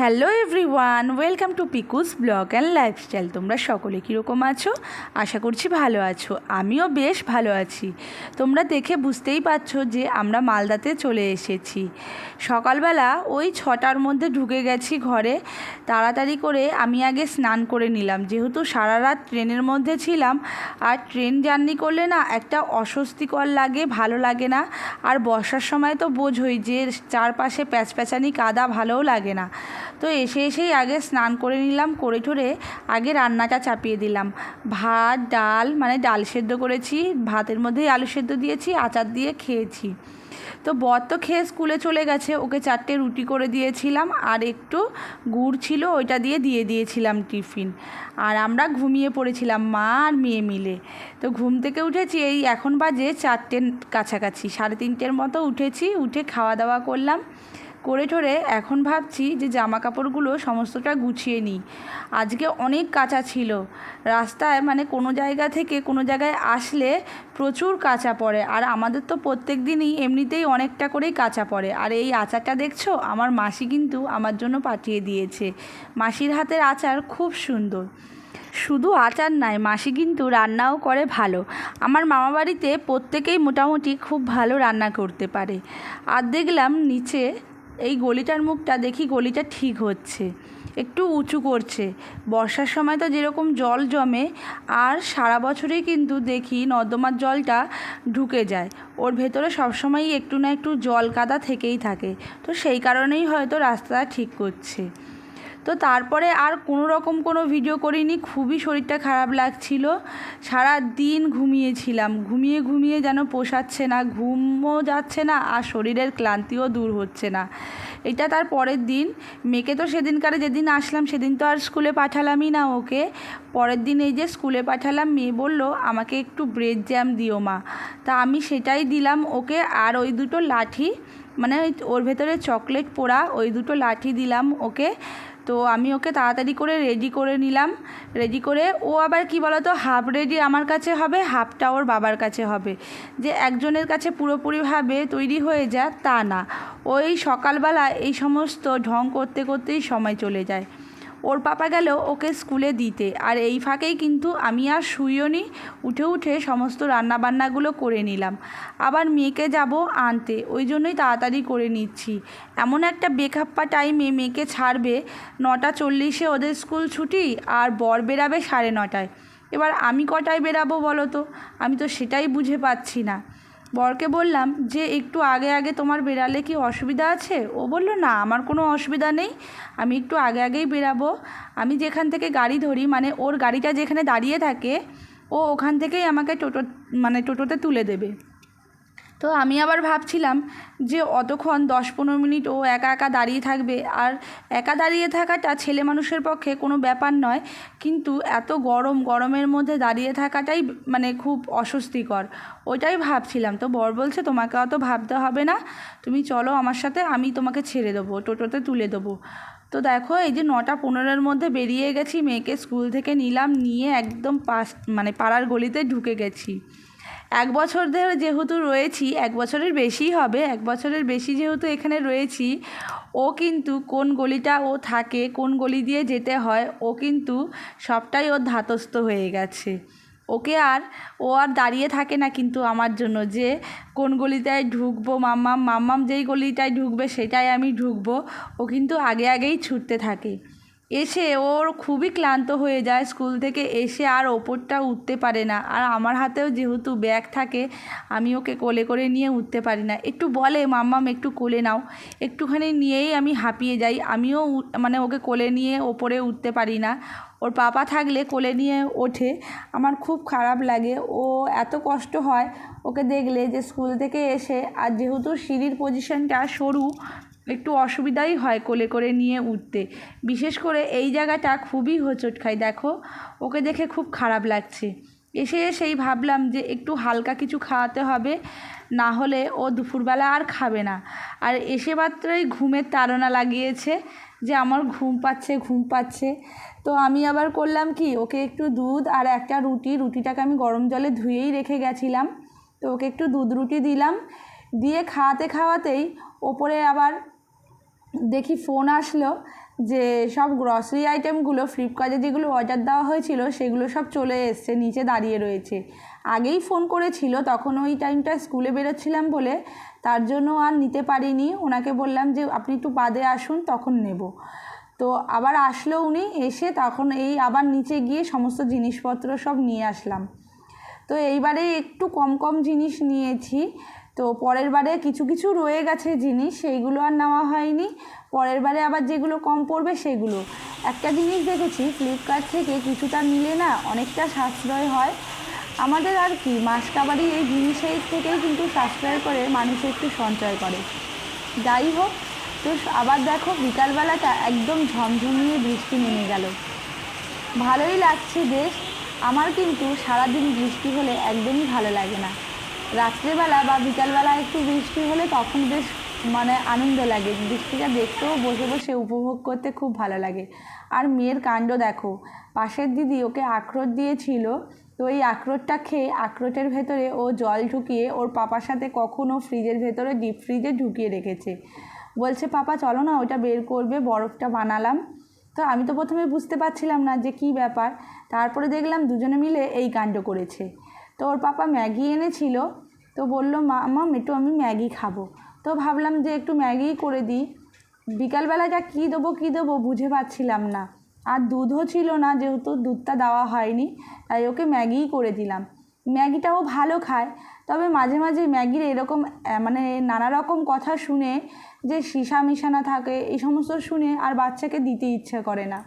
Hello everyone, welcome to পিকুস blog and lifestyle. তোমরা সকলে কীরকম আছো? আশা করছি ভালো আছো। আমিও বেশ ভালো আছি। তোমরা দেখে বুঝতেই পারছ যে আমরা মালদাতে চলে এসেছি। সকালবেলা ওই ছটার মধ্যে ঢুকে গেছি ঘরে। তাড়াতাড়ি করে আমি আগে স্নান করে নিলাম। যেহেতু সারা রাত ট্রেনের মধ্যে ছিলাম, আর ট্রেন জার্নি করলে না একটা অস্বস্তিকর লাগে, ভালো লাগে না। আর বর্ষার সময় তো বোঝোই যে চারপাশে প্যাচপ্যাচানি কাদা, ভালোও লাগে না। তো এসে এসেই আগে স্নান করে নিলাম, করে ঠোরে আগে রান্নাটা চাপিয়ে দিলাম। ভাত, ডাল মানে ডাল সেদ্ধ করেছি, ভাতের মধ্যেই আলু সেদ্ধ দিয়েছি, আচার দিয়ে খেয়েছি। তো বর তো খেয়ে স্কুলে চলে গেছে, ওকে চারটে রুটি করে দিয়েছিলাম, আর একটু গুড় ছিল, ওইটা দিয়ে দিয়ে দিয়েছিলাম টিফিন। আর আমরা ঘুমিয়ে পড়েছিলাম, মা আর মেয়ে মিলে। তো ঘুম থেকে উঠেছি, এই এখন বাজে চারটের কাছাকাছি, সাড়ে তিনটের মতো উঠেছি, উঠে খাওয়া দাওয়া করলাম। করে ঠোরে এখন ভাবছি যে জামা কাপড়গুলো সমস্তটা গুছিয়ে নিই। আজকে অনেক কাঁচা ছিল। রাস্তায় মানে কোনো জায়গা থেকে কোনো জায়গায় আসলে প্রচুর কাঁচা পড়ে। আর আমাদের তো প্রত্যেক দিনই এমনিতেই অনেকটা করেই কাঁচা পড়ে। আর এই আচারটা দেখছ? আমার মাসি কিন্তু আমার জন্য পাঠিয়ে দিয়েছে। মাসির হাতের আচার খুব সুন্দর। শুধু আচার নয় মাসি কিন্তু রান্নাও করে ভালো। আমার মামা বাড়িতে প্রত্যেকেই মোটামুটি খুব ভালো রান্না করতে পারে। আর দেখলাম নিচে এই গলিটার মুখটা দেখি গলিটা ঠিক হচ্ছে, একটু উঁচু করছে। বর্ষার সময় তো যেরকম জল জমে, আর সারা বছরেই কিন্তু দেখি নর্দমার জলটা ঢুকে যায়। ওর ভেতরে সবসময়ই একটু না একটু জল কাদা থেকেই থাকে। তো সেই কারণেই হয়তো রাস্তাটা ঠিক করছে। তো তারপরে আর কোনো রকম কোনো ভিডিও করিনি, খুবই শরীরটা খারাপ লাগছিল। সারা দিন ঘুমিয়েছিলাম, ঘুমিয়ে ঘুমিয়ে যেন পোষাচ্ছে না, ঘুমও যাচ্ছে না আর শরীরের ক্লান্তিও দূর হচ্ছে না। এটা তার পরের দিন। মেয়েকে তো সেদিনকারে যেদিন আসলাম, সেদিন তো আর স্কুলে পাঠালামই না ওকে। পরের দিন এই যে স্কুলে পাঠালাম, মেয়ে বলল, আমাকে একটু ব্রেড জ্যাম দিও মা। তা আমি সেটাই দিলাম ওকে। আর ওই দুটো লাঠি মানে ওর ভেতরে চকলেট পোড়া, ওই দুটো লাঠি দিলাম ওকে। তো আমি ওকে তাড়াতাড়ি করে রেডি করে নিলাম। রেডি করে ও আবার কি বলতো হাফ রেডি আমার কাছে হবে হাফটা ওর বাবার কাছে হবে। যে একজনের কাছে পুরোপুরিভাবে তৈরি হয়ে যায় তা না। ওই সকালবেলা এই সমস্ত ঢং করতে করতেই সময় চলে যায়। ওর পাপা গেল ওকে স্কুলে দিতে। আর এই ফাঁকেই কিন্তু আমি আর শুইও নি, উঠে উঠে সমস্ত রান্নাবান্নাগুলো করে নিলাম। আবার মেয়েকে যাব আনতে, ওই জন্যই তাড়াতাড়ি করে নিচ্ছি। এমন একটা বেখাপ্পা টাইমে মেয়েকে ছাড়বে, নটা চল্লিশে ওদের স্কুল ছুটি আর বর বেরাবে সাড়ে নটায়। এবার আমি কটায় বেরাবো বলো তো? আমি তো সেটাই বুঝে পাচ্ছি না। বরকে বললাম, যে একটু আগে আগে তোমার বেরালে কি অসুবিধা আছে? ও বলল, না, আমার কোনো অসুবিধা নেই। আমি একটু আগে আগেই বেরাবো আমি যেখান থেকে গাড়ি ধরি মানে ওর গাড়িটা যেখানে দাঁড়িয়ে থাকে, ও ওখান থেকেই আমাকে টোটো মানে টোটোতে তুলে দেবে। তো আমি আবার ভাবছিলাম যে অতক্ষণ দশ পনেরো মিনিট ও একা একা দাঁড়িয়ে থাকবে। আর একা দাঁড়িয়ে থাকাটা ছেলে মানুষের পক্ষে কোনো ব্যাপার নয়, কিন্তু এত গরম, গরমের মধ্যে দাঁড়িয়ে থাকাটাই মানে খুব অস্বস্তিকর। ওইটাই ভাবছিলাম। তো বর বলছে, তোমাকে অত ভাবতে হবে না। তুমি চলো আমার সাথে, আমি তোমাকে ছেড়ে দেবো, টোটোতে তুলে দেবো। তো দেখো, এই যে নটা পনেরোর মধ্যে বেরিয়ে গেছি, মেয়েকে স্কুল থেকে নিলাম, নিয়ে একদম পাশ মানে পাড়ার গলিতে ঢুকে গেছি। এক বছর ধরে যেহেতু রয়েছি, এক বছরের বেশিই হবে, এক বছরের বেশি যেহেতু এখানে রয়েছি, ও কিন্তু কোন গলিটা ও থাকে, কোন গলি দিয়ে যেতে হয়, ও কিন্তু সবটাই ওর ধাতস্থ হয়ে গেছে। ওকে আর, ও আর দাঁড়িয়ে থাকে না কিন্তু আমার জন্য যে কোন গলিটায় ঢুকবো, মাম্মাম মাম্মাম যেই গলিটায় ঢুকবে সেটাই আমি ঢুকবো, ও কিন্তু আগে আগেই ছুটতে থাকে। এসে ওর খুবই ক্লান্ত হয়ে যায় স্কুল থেকে এসে আর ওপরটা উঠতে পারে না। আর আমার হাতেও যেহেতু ব্যাগ থাকে, আমি ওকে কোলে করে নিয়ে উঠতে পারি না। একটু বলে, মাম্মাম, একটু কোলে নাও। একটুখানি নিয়েই আমি হাঁপিয়ে যাই। আমিও মানে ওকে কোলে নিয়ে ওপরে উঠতে পারি না। ওর পাপা থাকলে কোলে নিয়ে ওঠে। আমার খুব খারাপ লাগে। ও এত কষ্ট হয়। ওকে দেখলে যে স্কুল থেকে এসে, আর যেহেতু সিঁড়ির পজিশনটা সরু একটু অসুবিধাই হয় কোলে করে নিয়ে উঠতে। বিশেষ করে এই জায়গাটা খুবই হোঁচট খায়, দেখো। ওকে দেখে খুব খারাপ লাগছে। এসে এসেই ভাবলাম যে একটু হালকা কিছু খাওয়াতে হবে, না হলে ও দুপুরবেলা আর খাবে না। আর এসে মাত্রই ঘুমের তাড়না লাগিয়েছে যে আমার ঘুম পাচ্ছে ঘুম পাচ্ছে। তো আমি আবার করলাম কি, ওকে একটু দুধ আর একটা রুটি, রুটিটাকে আমি গরম জলে ধুয়েই রেখে গেছিলাম। তো ওকে একটু দুধ রুটি দিলাম। দিয়ে খাওয়াতে খাওয়াতেই ওপরে আবার দেখি ফোন আসলো যে সব গ্রসারি আইটেমগুলো ফ্লিপকার্টে যেগুলো অর্ডার দেওয়া হয়েছিল, সেগুলো সব চলে এসছে, নিচে দাঁড়িয়ে রয়েছে। আগেই ফোন করেছিল, তখন ওই টাইমটা স্কুলে বেরোচ্ছিলাম বলে, তার জন্য আর নিতে পারিনি। ওনাকে বললাম যে, আপনি একটু বাদে আসুন, তখন নেব। তো আবার আসলো উনি, এসে তখন এই আবার নিচে গিয়ে সমস্ত জিনিসপত্র সব নিয়ে আসলাম। তো এইবারে একটু কম কম জিনিস নিয়েছি। তো পরের বারে কিছু কিছু রয়ে গেছে জিনিস, সেইগুলো আর নেওয়া হয়নি। পরের বারে আবার যেগুলো কম পড়বে সেগুলো। একটা জিনিস দেখেছি ফ্লিপকার্ট থেকে কিছুটা নিলে না অনেকটা সাশ্রয় হয়। আমাদের আর কি, মাসকাবারি এই জিনিসের থেকেই কিন্তু সাশ্রয় করে, মানুষ একটু সঞ্চয় করে। যাই হোক, তো আবার দেখো বিকালবেলাটা একদম ঝমঝমিয়ে বৃষ্টি নেমে গেল। ভালোই লাগছে বেশ, আমার কিন্তু সারাদিন বৃষ্টি হলে একদমই ভালো লাগে না। রাত্রেবেলা বা বিকালবেলা একটু বৃষ্টি হলে তখন বেশ মানে আনন্দ লাগে। বৃষ্টিটা দেখতেও বসে বসে উপভোগ করতে খুব ভালো লাগে। আর মেয়ের কাণ্ড দেখো। পাশের দিদি ওকে আখরোট দিয়েছিল। তো এই আখরোটটা খেয়ে আখরোটের ভেতরে ও জল ঢুকিয়ে ওর পাপার সাথে কখনও ফ্রিজের ভেতরে, ডিপ ফ্রিজে ঢুকিয়ে রেখেছে। বলছে, পাপা, চলো না, ওটা বের করবে, বরফটা বানালাম। তো আমি তো প্রথমে বুঝতে পারছিলাম না যে কী ব্যাপার। তারপরে দেখলাম দুজনে মিলে এই কাণ্ড করেছে। তো ওর পাপা ম্যাগি এনেছিল, তো বলল, মা মাম একটু আমি ম্যাগি খাব। তো ভাবলাম যে একটু ম্যাগিই করে দিই। বিকালবেলা যা কী দেবো কী দেবো বুঝে পাচ্ছিলাম না। আর দুধও ছিল না, যেহেতু দুধটা দেওয়া হয়নি, তাই ওকে ম্যাগিই করে দিলাম। ম্যাগিটাও ভালো খায়, তবে মাঝে মাঝে ম্যাগির এরকম মানে নানা রকম কথা শুনে যে সীসা মিশানা থাকে, এই সমস্ত শুনে আর বাচ্চাকে দিতে ইচ্ছে করে না।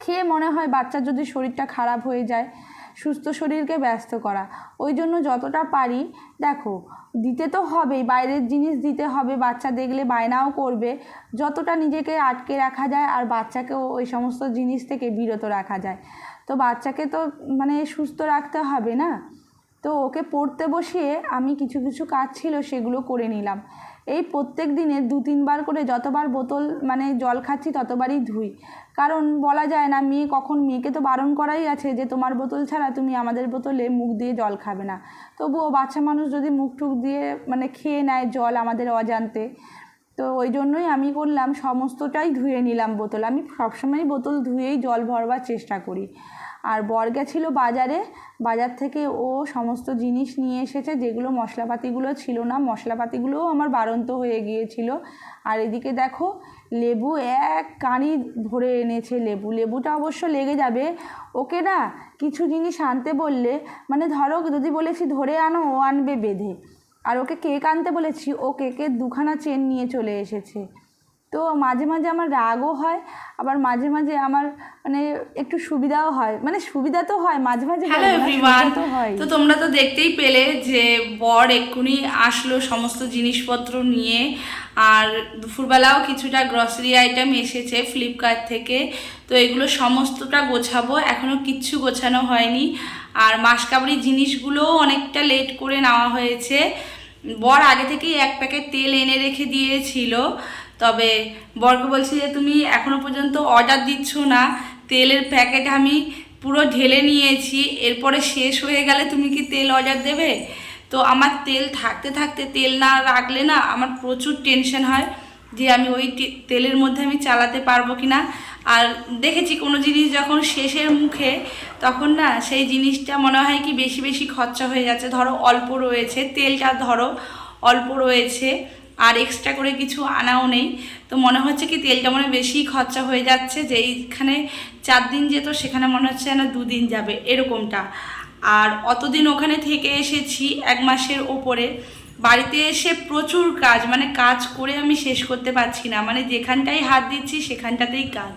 খেয়ে মনে হয় বাচ্চার যদি শরীরটা খারাপ হয়ে যায় সুস্থ শরীরকে ব্যস্ত করা। ওই জন্য যতটা পারি, দেখো, দিতে তো হবেই, বাইরের জিনিস দিতে হবে, বাচ্চা দেখলে বায়নাও করবে। যতটা নিজেকে আটকে রাখা যায় আর বাচ্চাকেও ওই সমস্ত জিনিস থেকে বিরত রাখা যায়। তো বাচ্চাকে তো মানে সুস্থ রাখতে হবে না? তো ওকে পড়তে বসিয়ে আমি কিছু কিছু কাজ ছিল সেগুলো করে নিলাম। এই প্রত্যেক দিনে দু তিনবার করে যতবার বোতল মানে জল খাচ্ছি ততবারই ধুই। কারণ বলা যায় না, মেয়ে কখন মেয়েকে তো বারণ করাই আছে যে, তোমার বোতল ছাড়া তুমি আমাদের বোতলে মুখ দিয়ে জল খাবে না। তবুও বাচ্চা মানুষ যদি মুখ টুক দিয়ে মানে খেয়ে নেয় জল আমাদের অজান্তে, তো ওই জন্যই আমি করলাম, সমস্তটাই ধুয়ে নিলাম বোতল। আমি সবসময় বোতল ধুয়েই জল ভরবার চেষ্টা করি। আর বর গেছিল বাজারে। বাজার থেকে ও সমস্ত জিনিস নিয়ে এসেছে, যেগুলো মশলাপাতিগুলো ছিল না। মশলাপাতিগুলোও আমার বাড়ন্ত হয়ে গিয়েছিল। আর এদিকে দেখো, লেবু এক কানি ভরে এনেছে লেবু। লেবুটা অবশ্য লেগে যাবে। ওকে না কিছু জিনিস আনতে বললে মানে ধরো যদি বলেছি ধরে আনো, ও আনবে বেঁধে। আর ওকে কেক আনতে বলেছি, ও কেকের দুখানা চেন নিয়ে চলে এসেছে। তো মাঝে মাঝে আমার রাগও হয় আবার মাঝে মাঝে আমার মানে একটু সুবিধাও হয়। মানে সুবিধা তো হয় মাঝে মাঝে হ্যালো এভরিওয়ান তো হয়। তো তোমরা তো দেখতেই পেলে যে বর এক্ষুনি আসলো সমস্ত জিনিসপত্র নিয়ে আর দুপুরবেলাও কিছুটা গ্রসারি আইটেম এসেছে ফ্লিপকার্ট থেকে। তো এগুলো সমস্তটা গোছাবো এখনও কিচ্ছু গোছানো হয়নি। আর মাসকাবারি জিনিসগুলোও অনেকটা লেট করে নেওয়া হয়েছে। বর আগে থেকেই এক প্যাকেট তেল এনে রেখে দিয়েছিল। তবে বরকে বলছি যে তুমি এখনও পর্যন্ত অর্ডার দিচ্ছ না। তেলের প্যাকেট আমি পুরো ঢেলে নিয়েছি, এরপরে শেষ হয়ে গেলে তুমি কি তেল অর্ডার দেবে? তো আমার তেল থাকতে থাকতে, তেল না রাখলে না আমার প্রচুর টেনশন হয় যে আমি ওই তেলের মধ্যে আমি চালাতে পারব কি না আর দেখেছি কোনো জিনিস যখন শেষের মুখে, তখন না সেই জিনিসটা মনে হয় কি বেশি বেশি খরচা হয়ে যাচ্ছে। ধরো অল্প রয়েছে, তেলটা ধরো অল্প রয়েছে। আর এক্সট্রা করে কিছু আনাও নেই। তো মনে হচ্ছে কি তেলটা মনে বেশি খরচা হয়ে যাচ্ছে, যে এইখানে চার দিন যেত, সেখানে মনে হচ্ছে যেন দুদিন যাবে, এরকমটা। আর অতদিন ওখানে থেকে এসেছি এক মাসের ওপরে। বাড়িতে এসে প্রচুর কাজ মানে কাজ করে আমি শেষ করতে পারছি না। মানে যেখানটাই হাত দিচ্ছি, সেখানটাতেই কাজ।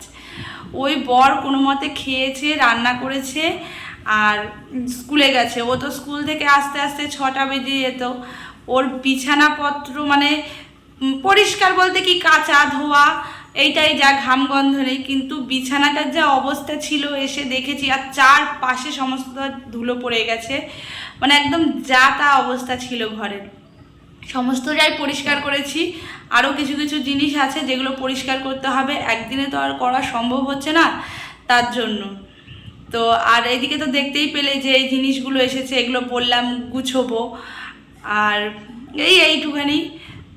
ওই বর কোনো মতে খেয়েছে, রান্না করেছে, আর স্কুলে গেছে। ও তো স্কুল থেকে আস্তে আস্তে ছটা বেজে যেত। ওর বিছানাপত্র মানে পরিষ্কার বলতে কি কাঁচা ধোয়া, এইটাই যা ঘাম গন্ধ নেই, কিন্তু বিছানাটার যা অবস্থা ছিল এসে দেখেছি, আর চার পাশে সমস্ত ধুলো পড়ে গেছে। মানে একদম যা তা অবস্থা ছিল ঘরের। সমস্তটাই পরিষ্কার করেছি। আরও কিছু কিছু জিনিস আছে যেগুলো পরিষ্কার করতে হবে। একদিনে তো আর করা সম্ভব হচ্ছে না তার জন্য। তো আর এদিকে তো দেখতেই পেলে যে এই জিনিসগুলো এসেছে, এগুলো বললাম গুছোবো। আর এই এইটুখানি।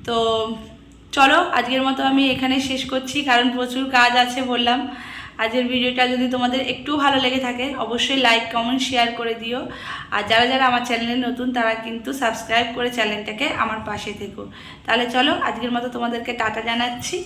তো চলো, আজকের মতো আমি এখানে শেষ করছি, কারণ প্রচুর কাজ আছে বললাম। আজকের ভিডিওটা যদি তোমাদের একটু ভালো লেগে থাকে, অবশ্যই লাইক কমেন্ট শেয়ার করে দিও। আর যারা যারা আমার চ্যানেলে নতুন, তারা কিন্তু সাবস্ক্রাইব করে চ্যানেলটাকে আমার পাশে থেকো। তাহলে চলো, আজকের মতো তোমাদেরকে টাটা জানাচ্ছি।